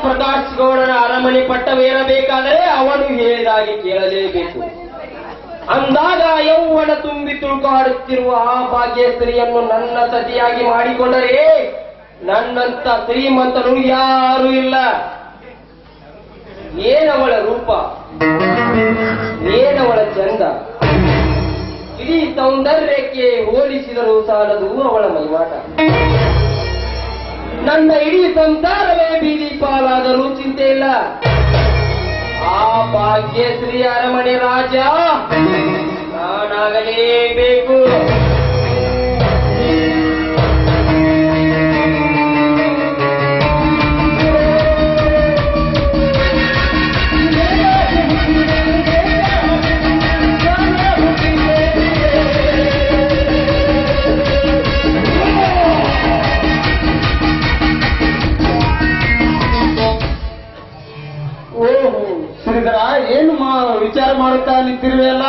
ಪ್ರಕಾಶ್ ಗೌಡನ ಅರಮನೆ ಪಟ್ಟವೇರಬೇಕಾದರೆ ಅವನು ಹೇಳಿದಾಗಿ ಕೇಳಲೇಬೇಕು. ಅಂದಾಗ ಯೌವನ ತುಂಬಿ ತುಳುಕಾಡುತ್ತಿರುವ ಆ ಭಾಗ್ಯಶ್ರೀಯನ್ನು ನನ್ನ ಸತಿಯಾಗಿ ಮಾಡಿಕೊಂಡರೆ ನನ್ನಂತ ಶ್ರೀಮಂತನು ಯಾರೂ ಇಲ್ಲ. ಏನವಳ ರೂಪ? ಏನವಳ ಚಂದ? ಇಡೀ ಸೌಂದರ್ಯಕ್ಕೆ ಹೋಲಿಸಿದರೂ ಸಾಲದು ಅವಳ ಮೈವಾಟ. ನನ್ನ ಇಡೀ ಸಂಸಾರವೇ ಬೀದಿ ಪಾಲಾದರೂ ಚಿಂತೆ ಇಲ್ಲ. ಆ ಭಾಗ್ಯಶ್ರೀ ಅರಮನೆ ರಾಜ ನಾನಾಗಲೇಬೇಕು. ಏನು ಮಾ ವಿಚಾರ ಮಾಡುತ್ತಾ ನಿಂತಿರುವೆಲ್ಲ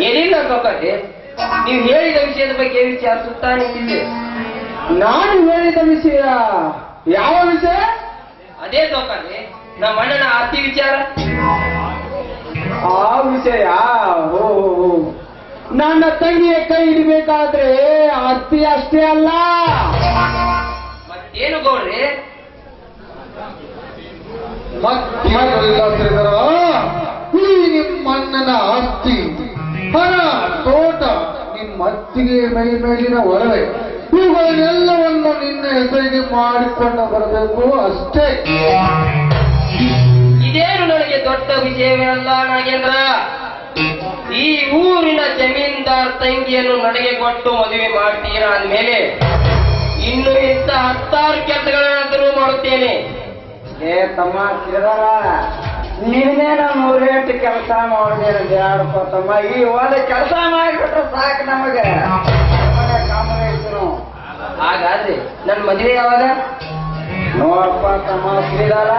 ಏನಿಲ್ಲ ಸೊಕ್ಕಟ್ಟೆ ನೀವು ಹೇಳಿದ ವಿಷಯದ ಬಗ್ಗೆ ಏನು ವಿಚಾರಿಸುತ್ತಾ ನಿಂತಿದ್ದೆ? ನಾನು ಹೇಳಿದ ವಿಷಯ ಯಾವ ವಿಷಯ? ಅದೇ ಸೊಕ್ಕಟ್ಟೆ ನಮ್ಮ ಅಣ್ಣನ ಆಸ್ತಿ ವಿಚಾರ. ಆ ವಿಷಯ? ಓ ನನ್ನ ತಂಗಿಯ ಕೈ ಹಿಡಿಬೇಕಾದ್ರೆ ಆಸ್ತಿ ಅಷ್ಟೇ ಅಲ್ಲ. ಮತ್ತೇನು ಗೌಡ್ರಿ ಶ್ರೀಧರ ಈ ನಿಮ್ಮಣ್ಣನ ಆಸ್ತಿ ಹಣ ತೋಟ, ನಿಮ್ಮ ಅತ್ತಿಗೆ ಮೈ ಮೇಲಿನ ಒಡವೆ, ಇವುಗಳನ್ನೆಲ್ಲವನ್ನು ನಿನ್ನ ಹೆಸರಿಗೆ ಮಾಡಿಕೊಂಡು ಬರಬೇಕು ಅಷ್ಟೇ. ಇದೇನು ನನಗೆ ದೊಡ್ಡ ವಿಜಯವೇ ಅಲ್ಲ ನಾಗೇಂದ್ರ? ಈ ಊರಿನ ಜಮೀನ್ದಾರ್ ತಂಗಿಯನ್ನು ನನಗೆ ಕೊಟ್ಟು ಮದುವೆ ಮಾಡ್ತೀರಾ ಅಂದ್ಮೇಲೆ, ಇನ್ನು ಇಂಥ ಹತ್ತಾರು ಕೆಲಸಗಳನ್ನಾದರೂ ಮಾಡುತ್ತೇನೆ. ಏ ತಮ್ಮ ಶ್ರೀಧರ ನೀನೇ ನೂರೆಂಟು ಕೆಲಸ ಮಾಡಿದ್ರೆ ಜಾಡಪ್ಪ ತಮ್ಮ. ಈ ಒಂದು ಕೆಲಸ ಮಾಡಿಬಿಟ್ರೆ ಸಾಕು ನಮಗೆ. ಹಾಗಾದ್ರೆ ನನ್ನ ಮದುವೆ ಯಾವಾಗ? ನೋಡಪ್ಪ ತಮ್ಮ ಶ್ರೀಧರ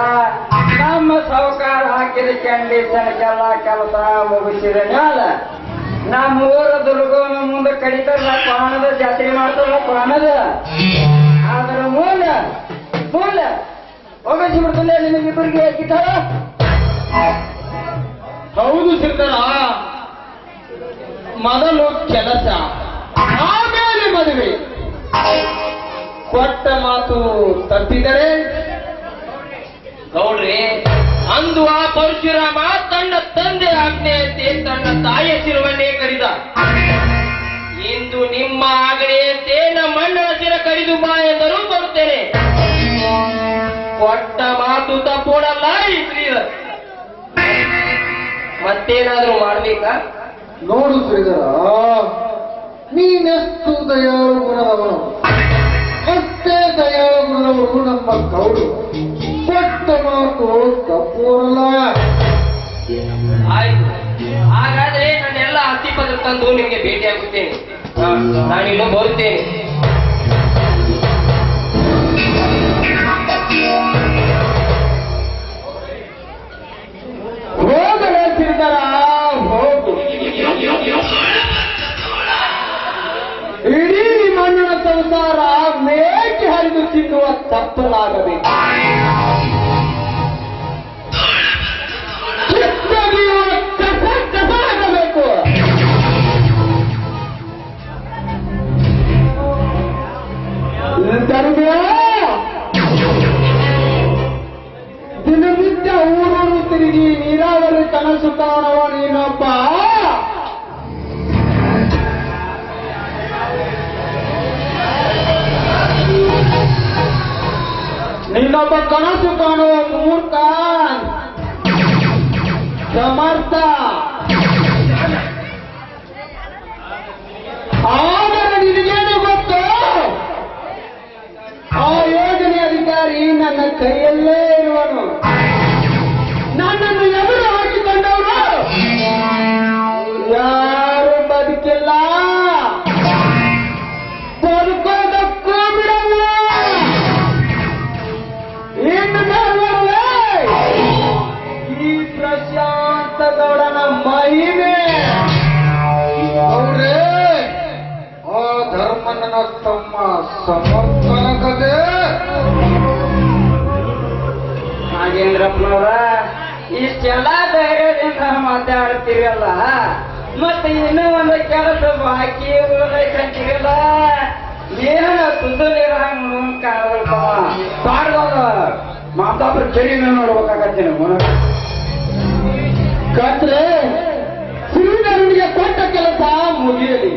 ನಮ್ಮ ಸಾವುಕಾರ ಹಾಕಿದ ಕಂಡೀಷನ್ಗೆಲ್ಲ ಕೆಲಸ ಮುಗಿಸಿದ. ಮ್ಯಾಲ ನಮ್ಮ ಊರ ದುರ್ಗನ ಮುಂದೆ ಕಡಿತಾರ ಪ್ರಾಣದ ಜಾತ್ರೆ ಮಾಡ್ತಾರ ಪ್ರಾಣದ. ಅದರ ಮೂಲ ಮೂಲ ಹೋಗಿಸಿ ನಿಮಗೆ ನಿಮಗಿಬ್ಬರಿಗೆ ಗಿಟಾರ? ಹೌದು ಸಿಗ್ತಾರ ಮೊದಲು ಕೆಲಸ ಆಮೇಲೆ ಮದುವೆ. ಕೊಟ್ಟ ಮಾತು ತಪ್ಪಿದರೆ? ಗೌಡ್ರಿ ಅಂದು ಆ ಪರಶುರಾಮ ತನ್ನ ತಂದೆ ಆಜ್ಞೆಯಂತೆ ತನ್ನ ತಾಯಿಯ ಶಿರವನ್ನೇ ಕರೆದ. ಇಂದು ನಿಮ್ಮ ಆಜ್ಞೆಯಂತೆ ನಮ್ಮ ಮಣ್ಣ ಶಿರ ಕರಿದು ಬಾ ಎಂದರೂ ಬರುತ್ತೇನೆ. ಕೊಟ್ಟ ಮಾತು ತಪ್ಪೋಡಲ್ಲ ಇದ್ರಿ ಮತ್ತೇನಾದ್ರೂ ಮಾಡ್ಬೇಕಾ? ನೋಡು ಶ್ರೀಧರ ನೀನೆಷ್ಟು ದಯಾಳು ಗುಣದವನು ಅಷ್ಟೇ ದಯಾಳು ಗುಣದವರು ನಮ್ಮ ಕೌಡು ಕೊಟ್ಟ ಮಾತು ತಪ್ಪೋರಲ್ಲ ಆಯ್ತು. ಹಾಗಾದ್ರೆ ನಾನೆಲ್ಲ ಹತ್ತಿ ಪದ ತಂದು ನಿಮಗೆ ಭೇಟಿ ಆಗುತ್ತೇನೆ ನಾನಿನ್ನು ಬರುತ್ತೇನೆ. ತಿನ್ನುವ ತಪ್ಪಲಾಗಬೇಕು ದಿನನಿತ್ಯ ಊರೂರು ತಿರುಗಿ ನೀರಾವರಿ ಕನಸು ಕಾಣುವ ನೀನೊಬ್ಬ. ನೀನೊಬ್ಬ ಕನಸು ಕಾಣುವ ಮೂರ್ಖ ಸಮರ್ಥ ತಮ್ಮ ಸಮರ್ಥನ ಕತೆ ನಾಗೇಂದ್ರಪ್ಪನವ್ರ ಇಷ್ಟೆಲ್ಲ ಧೈರ್ಯದಿಂದ ಮಾತಾಡ್ತೀರಲ್ಲ ಮತ್ತೆ ಇನ್ನೂ ಒಂದು ಕೆಲಸ ಬಾಕಿ ಅಂತೀರಲ್ಲ ಏನ ಸುಂದರ ಹಂಗ ಕಾಣಬೇಕವ ಪಾಡ್ದವ ಮಾತಾಡ್ರ ಚಳಿನ ನೋಡ್ಬೇಕಾಗತ್ತೆ ನೀವು. ಕತ್ರೆ ಶ್ರೀಧರನಿಗೆ ಕೊಟ್ಟ ಕೆಲಸ ಮುಗಿಯಲಿ.